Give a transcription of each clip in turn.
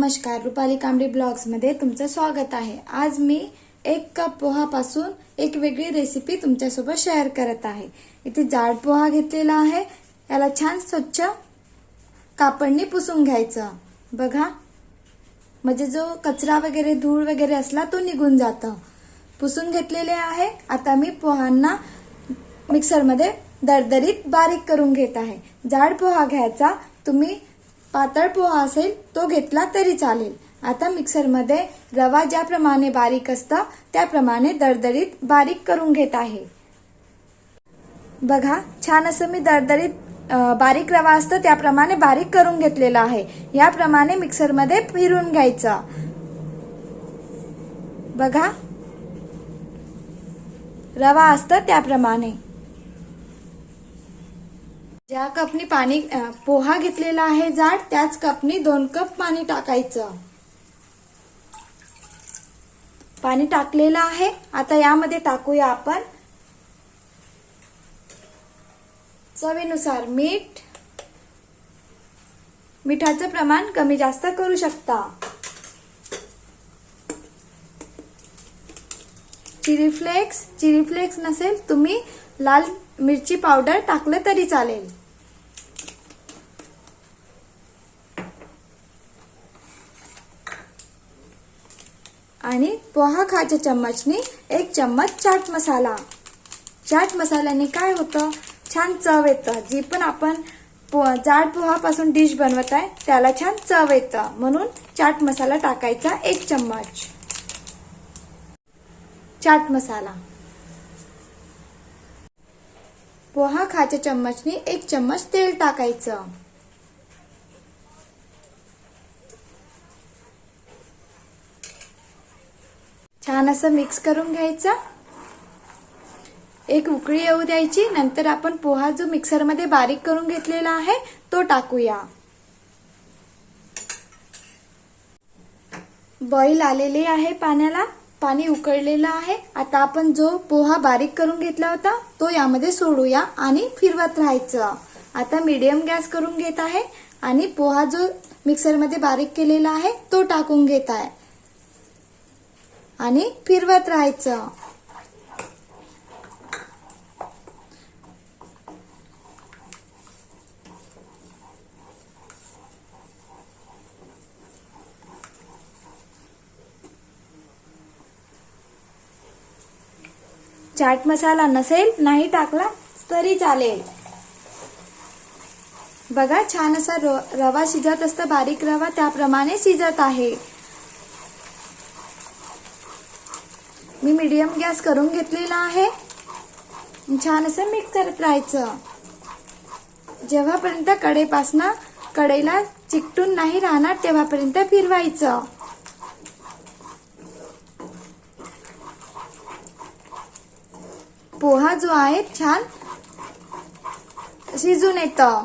नमस्कार रुपाली कांबडी ब्लॉग्समध्ये तुमचं स्वागत आहे. आज मी एक कप पोहापासून एक वेगळी रेसिपी तुमच्यासोबत शेअर करत आहे. इथे जाड पोहा घेतलेला आहे. याला छान स्वच्छ कापडनी पुसून घ्यायचं. बघा. म्हणजे जो कचरा वगैरे धूळ वगैरे असला तो निघून जातं. पुसून घेतलेले आहे. आता मी पोहांना मिक्सरमध्ये दरदरीत बारीक करून घेत आहे. जाड पोहा घ्यायचा. तुम्ही पातळ पोहा असेल तो घेतला तरी चालेल. आता मिक्सरमध्ये रवा ज्याप्रमाणे बारीक असतं त्याप्रमाणे दरदरीत बारीक करून घेत आहे. बघा छान असं मी दरदरीत बारीक रवा असतं त्याप्रमाणे बारीक करून घेतलेला आहे. याप्रमाणे मिक्सरमध्ये फिरून घ्यायचं. बघा. रवा असतं त्याप्रमाणे. ज्या कपनी पाणी पोहा घेतलेला आहे जाड त्याच कपनी दोन कप पाणी टाकायचं. पाणी टाकलेलं आहे. आता यामध्ये टाकूया आपण चवीनुसार मीठ. मिठाचं प्रमाण कमी जास्त करू शकता. चिली फ्लेक्स चिली फ्लेक्स नसेल तुम्ही लाल मिरची पावडर टाकलं तरी चालेल. आणि पोहा खाच्या चम्मचनी एक चम्मच चाट मसाला. चाट मसाल्याने काय होतं? छान चव येतं. जी पण आपण पो जाड पोहापासून डिश बनवत आहे त्याला छान चव येतं. म्हणून चाट मसाला टाकायचा एक चम्मच. चाट मसाला. पोहा खाच्या चम्मचनी एक चम्मच तेल टाकायचं. छान असं मिक्स करून घ्यायचं. एक उकळी येऊ द्यायची नंतर आपण पोहा जो मिक्सरमध्ये बारीक करून घेतलेला आहे तो टाकूया. बॉईल आलेले आहे पाण्याला पाणी उकळलेलं आहे. आता आपण जो पोहा बारीक करून घेतला होता तो यामध्ये सोडूया आणि फिरवत राहायचं. आता मीडियम गॅस करून घेत आहे आणि पोहा जो मिक्सरमध्ये बारीक केलेला आहे तो टाकून घेत आहे. आणि फिरवत राहायचं. चाट मसाला नसेल नाही टाकला तरी चालेल. बघा छान असा रवा शिजत असतं बारीक रवा त्याप्रमाणे शिजत आहे. मी मीडियम गॅस करून घेतलेला आहे. छान असं मिक्स करत राहायचं. जेव्हापर्यंत कडेपासनं कडेला चिकटून नाही राहणार तेव्हापर्यंत फिरवायचं. पोहा जो आहे छान शिजून येतं.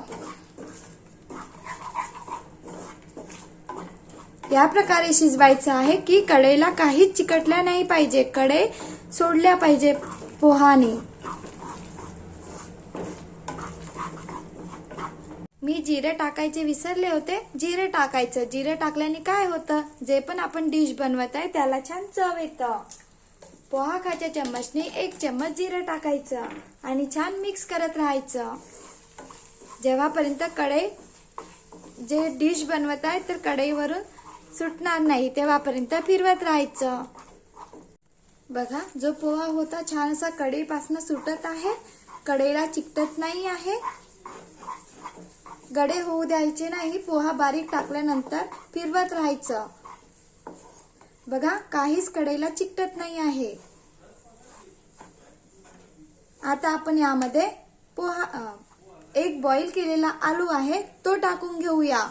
या प्रकारे शिजवायचं आहे की कडेला काहीच चिकटल्या नाही पाहिजे. कडे सोडल्या पाहिजे पोहाने. मी जिरे टाकायचे विसरले होते. जिरे टाकायचं. जिरे टाकल्याने काय होतं? जे पण आपण डिश बनवत आहे त्याला छान चव येतं. पोहा खाच्या चम्मचने एक चम्मच जिरं टाकायचं आणि छान मिक्स करत राहायचं. जेव्हापर्यंत कढई जे डिश बनवत आहे तर कढईवरून सुटणार नाही तेव्हापर्यंत फिरवत राहायचं. बघा जो पोहा होता छान असा कढईपासून सुटत आहे कढईला चिकटत नाही आहे. गडे होऊ द्यायचे नाही पोहा बारीक टाकल्यानंतर फिरवत राहायचं. बघा काहीच कढईला चिकटत नाही आहे. आता आपण यामध्ये पोहा एक बॉईल केलेला आलू आहे तो टाकून घेऊया.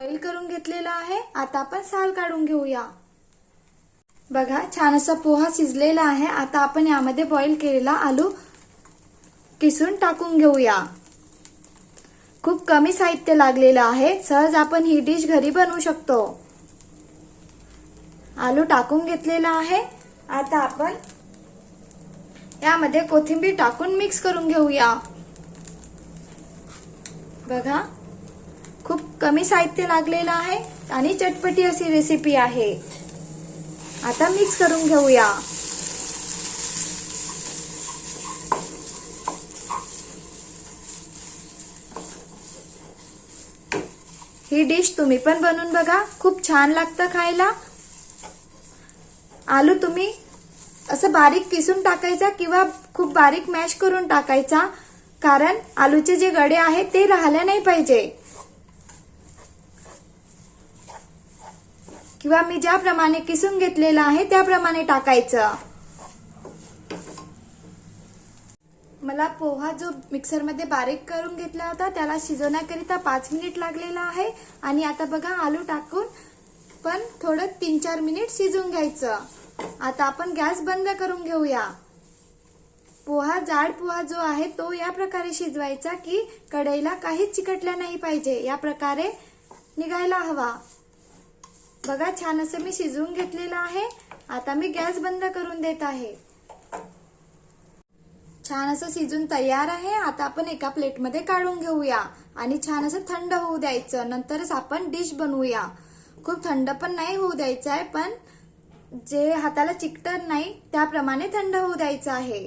बॉईल करून घेतलेला आहे. आता आपण साल काढून घेऊया. बघा छान असा पोहा शिजलेला आहे. आता आपण यामध्ये बॉईल केलेला आलू किसून टाकून घेऊया. खूप कमी साहित्य लागलेलं आहे. सहज आपण ही डिश घरी बनवू शकतो. आलू टाकून घेतलेला आहे. आता आपण यामध्ये कोथिंबीर टाकून मिक्स करून घेऊया. बघा खूप कमी साहित्य लागलेलं आहे आणि चटपटी अशी रेसिपी आहे. आता मिक्स करून घेऊया. ही डिश तुम्ही पण बनवून बघा. खूप छान लागतं खायला. आलू तुम्ही असं बारीक किसून टाकायचा किंवा खूप बारीक मॅश करून टाकायचा. कारण आलूचे जे गडे आहेत ते राहिले नाही पाहिजे. किंवा मी ज्याप्रमाणे किसून घेतलेलं आहे त्याप्रमाणे टाकायचं. मला पोहा जो मिक्सरमध्ये बारीक करून घेतला होता त्याला शिजवण्याकरिता पाच मिनिट लागलेला आहे. आणि आता बघा आलू टाकून पण थोडं तीन चार मिनिट शिजून घ्यायचं. आता आपण गॅस बंद करून घेऊया. पोहा जाड पोहा जो आहे तो या प्रकारे शिजवायचा की कढईला काहीच चिकटला नाही पाहिजे. या प्रकारे निघायला हवा. बघा छान असं मी शिजवून घेतलेलं आहे. आता मी गॅस बंद करून देत आहे. छान असं शिजून तयार आहे. आता आपण एका प्लेटमध्ये काढून घेऊया आणि छान असं थंड होऊ द्यायचं. नंतरच आपण डिश बनवूया. खूप थंड पण नाही होऊ द्यायचं आहे पण जे हाताला चिकटत नाही त्याप्रमाणे थंड होऊ द्यायचं आहे.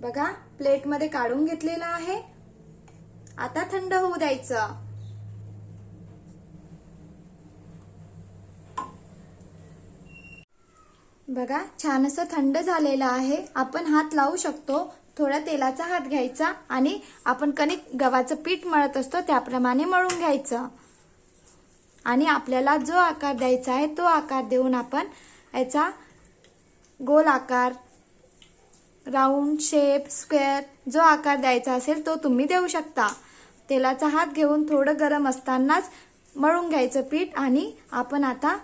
बघा प्लेटमध्ये काढून घेतलेलं आहे. आता थंड होऊ द्यायचं. बघा छान असं थंड झालेलं आहे. आपण हात लावू शकतो. थोडा तेलाचा हात घ्यायचा आणि आपण कणिक गव्हाचं पीठ मळत असतो त्याप्रमाणे मळून घ्यायचं. आणि आपल्याला जो आकार द्यायचा आहे तो आकार देऊन आपण याचा गोल आकार राऊंड शेप स्क्वेअर जो आकार द्यायचा असेल तो तुम्ही देऊ शकता. तेलाचा हात घेऊन थोडं गरम असतानाच मळून घ्यायचं पीठ आणि आपण आता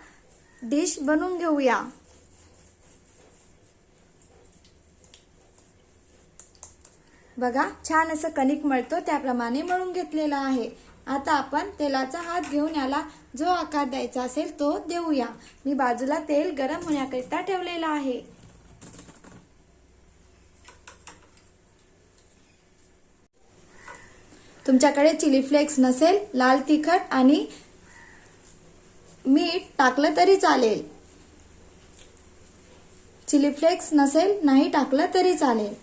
डिश बनवून घेऊया. बघा छान असं कणिक मळतो त्याप्रमाणे मळून घेतलेला आहे. आता आपण तेलाचा हात घेऊन याला जो आकार द्यायचा असेल तो देऊया. मी बाजूला तेल गरम होण्याकरिता ठेवलेला आहे. तुमच्याकडे चिली फ्लेक्स नसेल लाल तिखट आणि मीठ टाकलं तरी चालेल. चिली फ्लेक्स नसेल नाही टाकलं तरी चालेल.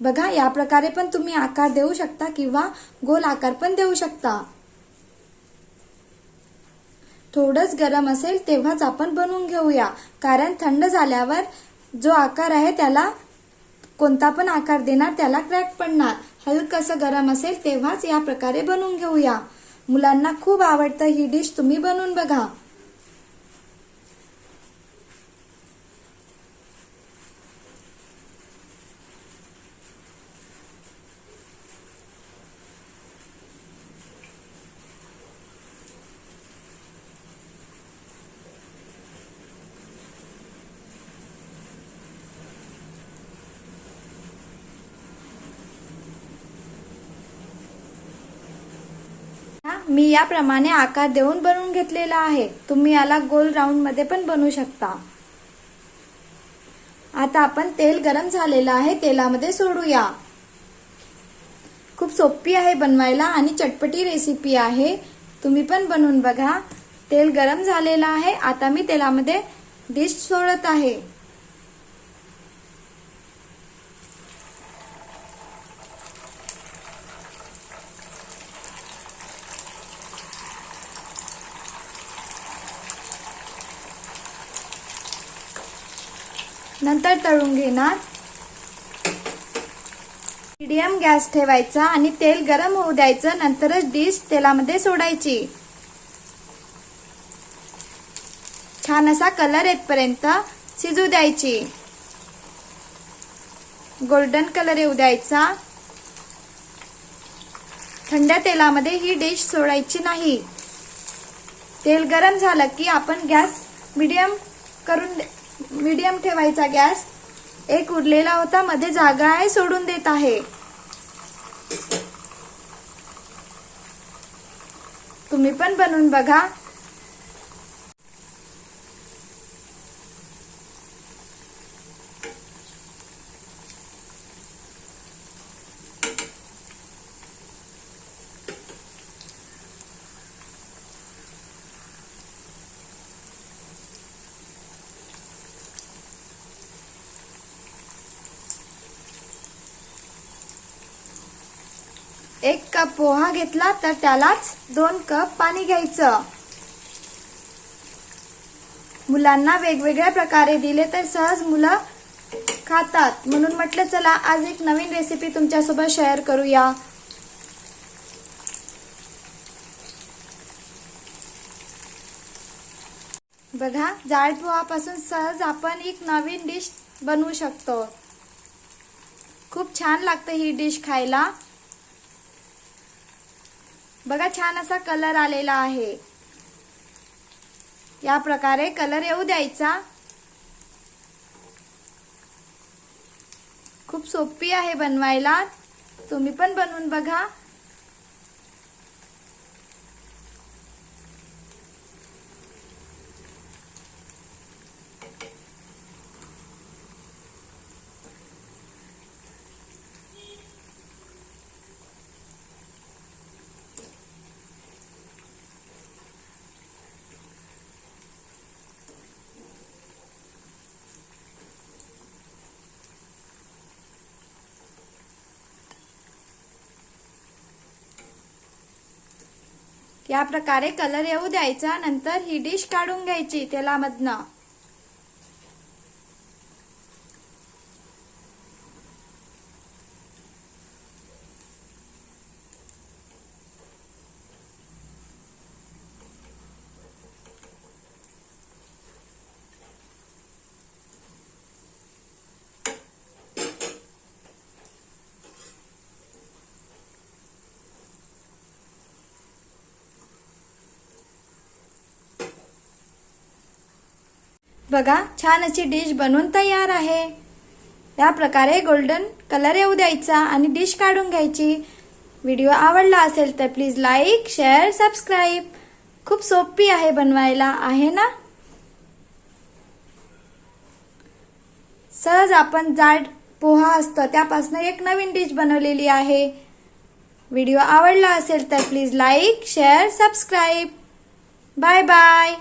बघा या प्रकारे पण तुम्ही आकार देऊ शकता किंवा गोल आकार पण देऊ शकता. थोडंच गरम असेल तेव्हाच आपण बनवून घेऊया. कारण थंड झाल्यावर जो आकार आहे त्याला कोणता पण आकार देणार त्याला क्रॅक पडणार. हलकसं गरम असेल तेव्हाच या प्रकारे बनवून घेऊया. मुलांना खूप आवडतं ही डिश तुम्ही बनवून बघा. मी याप्रमाणे आकार देऊन बनवून घेतलेला आहे. तुम्ही याला गोल राऊंडमध्ये पण बनवू शकता. आता आपण तेल गरम झालेलं आहे तेलामध्ये सोडूया. खूप सोपी आहे बनवायला आणि चटपटी रेसिपी आहे. तुम्ही पण बनवून बघा. तेल गरम झालेलं आहे. आता मी तेलामध्ये डिश सोडत आहे. नंतर तळून घेणार. मीडियम गॅस ठेवायचा आणि तेल गरम होऊ द्यायचं. नंतरच डिश तेलामध्ये सोडायची. छान असा कलर येतपर्यंत शिजू द्यायची. गोल्डन कलर येऊ द्यायचा. थंड तेलामध्ये ही डिश सोडायची नाही. तेल गरम झालं की आपण गॅस मीडियम करून मीडियम ठेवायचा गॅस. एक उरलेला होता मध्ये जागा आहे सोडून देत आहे. तुम्ही पण बनवून बघा. एक कप पोहा घेतला तर त्यालाच दोन कप पाणी घ्यायचं. मुलांना वेगवेगळ्या प्रकारे दिले तर सहज मुलं खातात. म्हणून म्हटलं चला आज एक नवीन रेसिपी तुमच्यासोबत शेअर करूया. बघा जाड पोहापासून सहज आपण एक नवीन डिश बनवू शकतो. खूप छान लागते ही डिश खायला. बघा छान असा कलर आलेला आहे. या प्रकारे कलर येऊ द्यायचा. खूप सोपी आहे बनवायला. तुम्ही पण बनवून बघा. या प्रकारे कलर येऊ द्यायचा नंतर ही डिश काढून घ्यायची तेलामधनं. बघा छान अशी डिश बनवून तयार आहे. या प्रकारे गोल्डन कलर येऊ द्यायचा आणि डिश काढून घ्यायची. व्हिडिओ आवडला असेल तर प्लीज लाईक शेअर सबस्क्राईब खूप सोपी आहे बनवायला आहे ना? सहज आपण जाड पोहा असतं त्यापासून एक नवीन डिश बनवलेली आहे. व्हिडिओ आवडला असेल तर please like share subscribe bye bye